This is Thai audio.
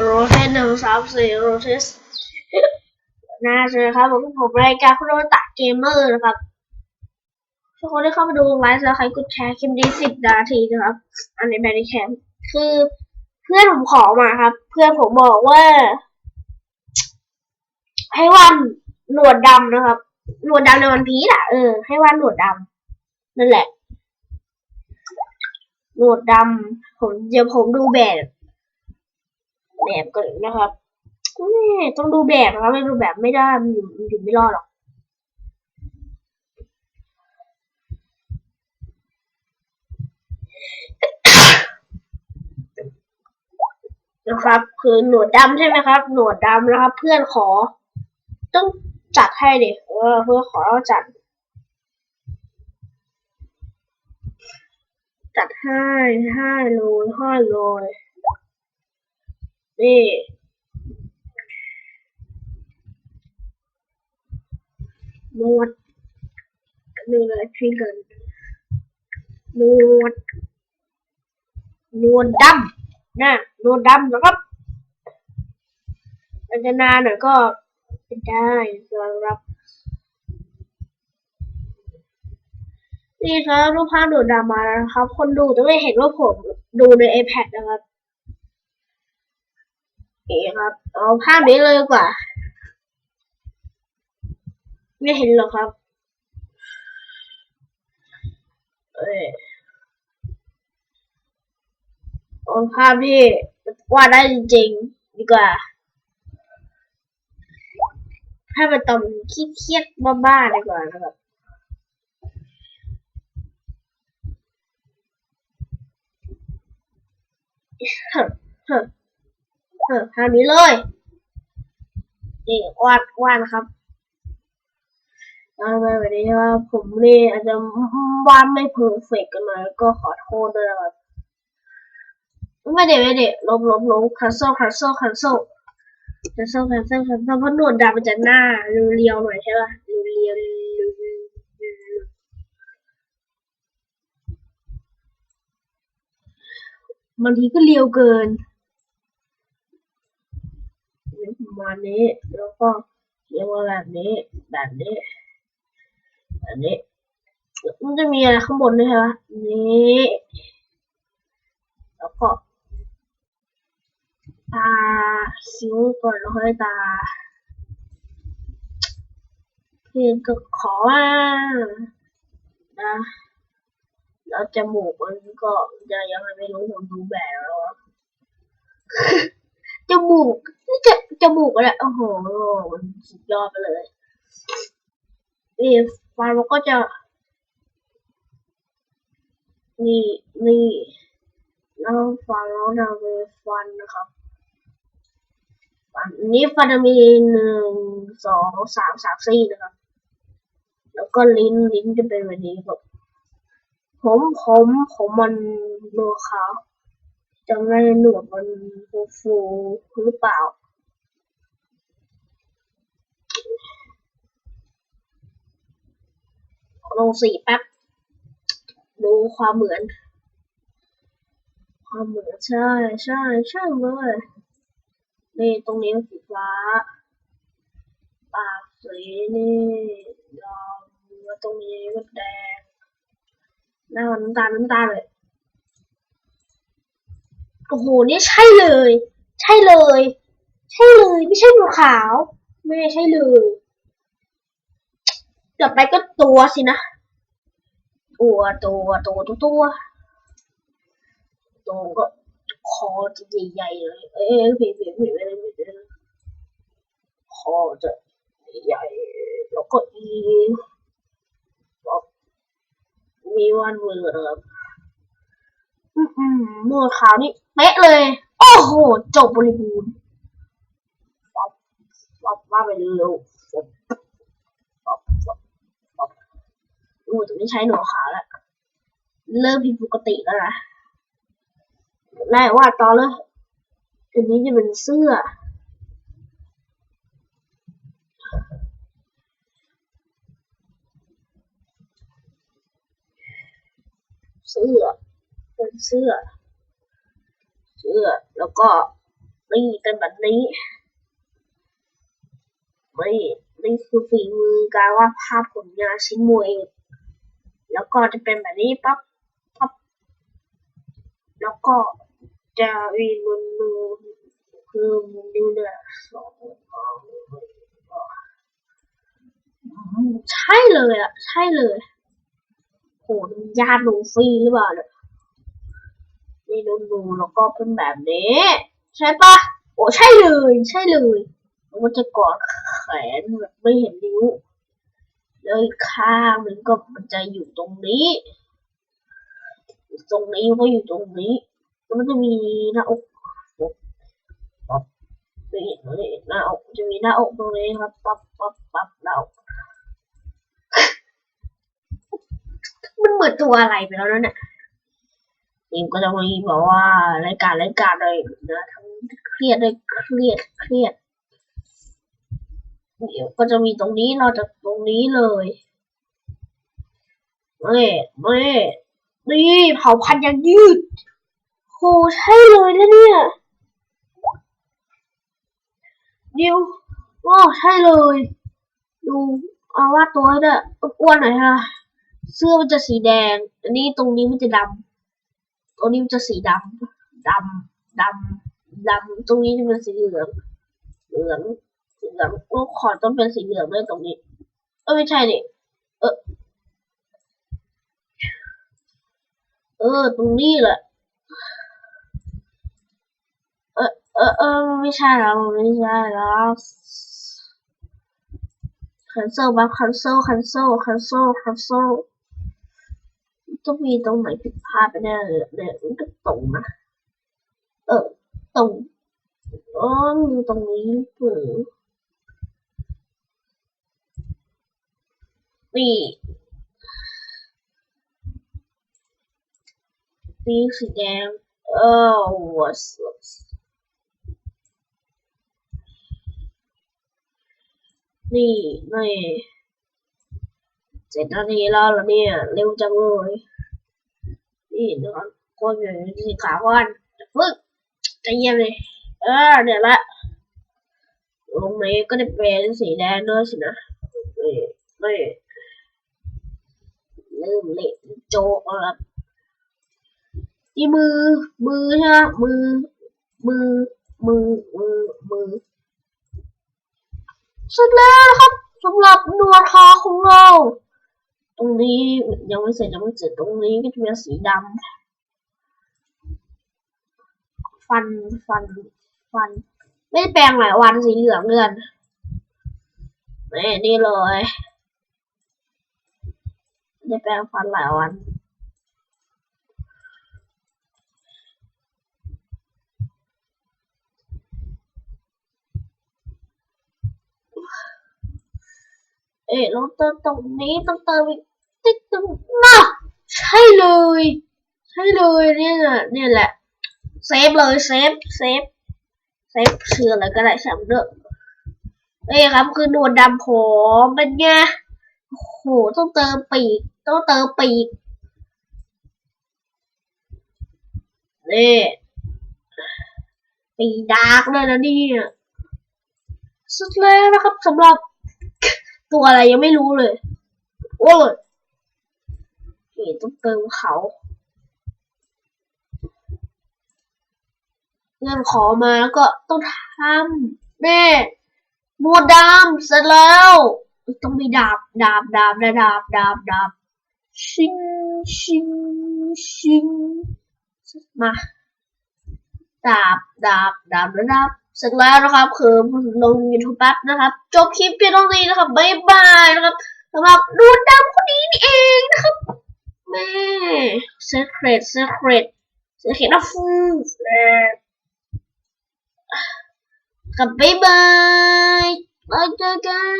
โรเทสหนึ่งสามสี่โรเทสน่าเจอครับผมผมรายการคุณโรตะเกมเมอร์นะครับทุกคนที่เข้ามาดูไลฟ์แล้วใครกดแชร์คลิปนี้สิบนาทีนะครับ อันนี้แบนดี้แคมคือเพื่อนผมขอมาครับ เพื่อนผมบอกว่า ให้วันหนวดดำนะครับ หนวดดำในวันพีชอะเออให้วันหนวดดำนั่นแหละหนวดดำผมเดี๋ยวผมดูแบบ แบบก่อนนะครับแม่ต้องดูแบบนะครับไม่ดูแบบไม่ได้มันอยู่มันอยู่ไม่รอดหรอกนะครับ คือหนวดดำใช่ไหมครับ หนวดดำนะครับ เพื่อนขอ ต้องจัดให้เด็กเออ เพื่อนขอเราจัด จัดให้ให้เลยให้เลย นี่หนวดหนวดพิงกันนวดนวดดำนะนวดดำนะครับอาจจะนานหน่อยก็เป็นได้สำหรับนี่ครับรูปภาพดูดดำมาแล้วนะครับ คนดูจะไม่เห็นว่าผมดูใน iPad นะครับ นี่ครับ เอาภาพนี้เลยดีกว่า ไม่เห็นหรอกครับ เอ้ยเอาภาพที่วาดได้จริงๆดีกว่าถ้ามันต้องขี้เครียดๆบ้าๆดีกว่านะครับ เฮ้อเฮ้อ เฮ้อทางนี้เลยนี่วาดวาดนะครับเอาไปแบบนี้ว่าผมนี่อาจจะวาดไม่เพอร์เฟกกันหน่อยก็ขอโทษด้วยนะครับไม่เด็ไม่เด็ลบลบลบ cancel cancel cancel cancel cancel cancel เพราะหนวดดำมันจะหน้าเรียวๆหน่อยใช่ป่ะเรียวเรียวบางทีก็เรียวเกิน ประมาณนี้ แล้วก็เขียนว่าแบบนี้ แบบนี้ แบบนี้ มันจะมีอะไรข้างบนด้วยใช่ไหมนี้ แล้วก็ ตาคิ้วก่อนแล้วค่อยตาเพียงก็ขอว่านะแล้วจมูกมันก็จะยังไงไม่รู้ผมดูแบบแล้วอะจมูก จะจมูกอะไรโอ้โหมันสุดยอดไปเลยนี่ฟันมันก็จะนี่นี่แล้วฟันแล้วจะเป็นฟันนะครับฟันนี้ฟันจะมีหนึ่งสองสามสามซี่นะครับ แล้วก็ลิ้นลิ้นจะเป็นแบบนี้ครับผมผมผมมันโลขาวจำได้หนวดมันฟูฟูหรือเปล่า ลงสีแป๊บดูความเหมือน ความเหมือนใช่ใช่ใช่เลยนี่ตรงนี้สีฟ้าปากสีนี่ดำแล้วตรงนี้ก็แดงหน้ามันน้ำตาลน้ำตาลเลยโอ้โหนี่ใช่เลย ใช่เลย ใช่เลย ไม่ใช่หนวขาว ไม่ใช่เลย ต่อไปก็ตัวสินะ ตัวตัวตัวตัวตัวตัวก็คอจะใหญ่ๆเลยเอ้ยผิดผิดผิดอะไรผิดเลยคอจะใหญ่แล้วก็อีแล้วมีวันเวอร์ครับอืมอืมหนวดขาวนี่เป๊ะเลย โอ้โห จบบริบูรณ์วับวับว่าไปเร็ว อ้จะไม่ใช้หนวดขาวแล้วเริ่มผิดปกติแล้วนะแรกว่าต่อเลยอันนี้จะเป็นเสื้อ เสื้อ เป็นเสื้อ เสื้อ แล้วก็นี่เป็นแบบนี้นี่นี่คือฝีมือการวาดภาพผลงานชิ้นมวย แล้วก็จะเป็นแบบนี้ปั๊บปั๊บแล้วก็จะมีมือมือคือมือนิ้วเนี่ยสองใช่เลยอะ ใช่เลยโหญาติลูฟี่หรือเปล่าเนี่ยนี่ดูดูแล้วก็เป็นแบบนี้ ใช่ปะโอ้ใช่เลย ใช่เลยมันจะกอดแขนแบบไม่เห็นนิ้ว แล้วอีกข้างหนึ่งก็มันจะอยู่ตรงนี้ตรงนี้ก็อยู่ตรงนี้แล้วมันจะมีหน้าอกปั๊บปั๊บนี่นี่หน้าอกจะมีหน้าอกตรงนี้ครับปั๊บปั๊บปั๊บหน้าอกมันเหมือนตัวอะไรไปแล้วนั่นน่ะทีมก็จะมีบอกว่ารายการรายการเลยนะทั้งเครียดเลยเครียดเครียด เดี๋ยวก็จะมีตรงนี้เราจะตรงนี้เลยไม่ไม่นี่เผาพันธุ์ยังยืดโหใช่เลยนะเนี่ยเดี๋ยวว้าวใช่เลย ดูเอาว่าตัวให้ด้วยอ้วนๆหน่อยฮะเสื้อมันจะสีแดง อันนี้ตรงนี้มันจะดำตรงนี้มันจะสีดำดำดำดำตรงนี้จะเป็นสีเหลืองเหลือง เหลืองลูกขอต้องเป็นสีเหลืองด้วยตรงนี้ เออไม่ใช่ดิเออ เออ ตรงนี้แหละ เออเออเออไม่ใช่แล้วไม่ใช่แล้วคันเซลบ้างคันเซลคันเซลคันเซลคันเซลต้องมีตรงไหนผิดพลาดไปแน่เลยเนี่ยมันก็ตรงนะเออตรงอ๋อมีตรงนี้หรือ นี่นี่สีแดงเออ what's this นี่นี่เจ็ดนาทีแล้วเหรอเนี่ย เร็วจังเลยนี่เดี๋ยวก่อนคนอยู่สีขาวก่อนปึ๊บใจเย็นเลยเออเดี๋ยวละตรงนี้ก็จะเป็นสีแดงด้วยสินะนี่นี่ เละโจกแล้วครับที่มือ มือใช่ไหมมือ มือ มือ มือ มือเสร็จแล้วนะครับสำหรับหนวดขาของเรา ตรงนี้ยังไม่เสร็จยังไม่เสร็จตรงนี้ก็จะเป็นสีดำฟันฟันฟัน ไม่ได้แปรงหลายวันสีเหลืองเดือนนี่นี่เลย ไม่ได้แปรงฟันหลายวันเอ๊ะเราเติมตรงนี้ต้องเติมอีกติ๊กตรงน่ะใช่เลย ใช่เลยเนี่ยนะเนี่ยแหละเซฟเลยเซฟเซฟเซฟเชื่ออะไรก็ได้ช่างเถอะเอ้ยครับคือหนวดดำผมเป็นไง โหต้องเติมปีก ต้องเติมปีกนี่ปีดาร์กเลยนะนี่สุดแล้วนะครับสำหรับ ตัวอะไรยังไม่รู้เลย โอ้ยนี่ต้องเติมเขาเพื่อนขอมาแล้วก็ต้องทำแน่นวดำเสร็จแล้ว ต้องมีดาบดาบดาบดาบดาบดาบดาบชิงชิงชิงมาดาบดาบดาบดาบเสร็จแล้วนะครับ คือลง YouTube แป๊บนะครับ จบคลิปเพียงเท่านี้นะครับบ๊ายบายนะครับสำหรับดูดำคนนี้นี่เองนะครับแม่ secret secret secret of food กับบ๊ายบายไว้เจอกัน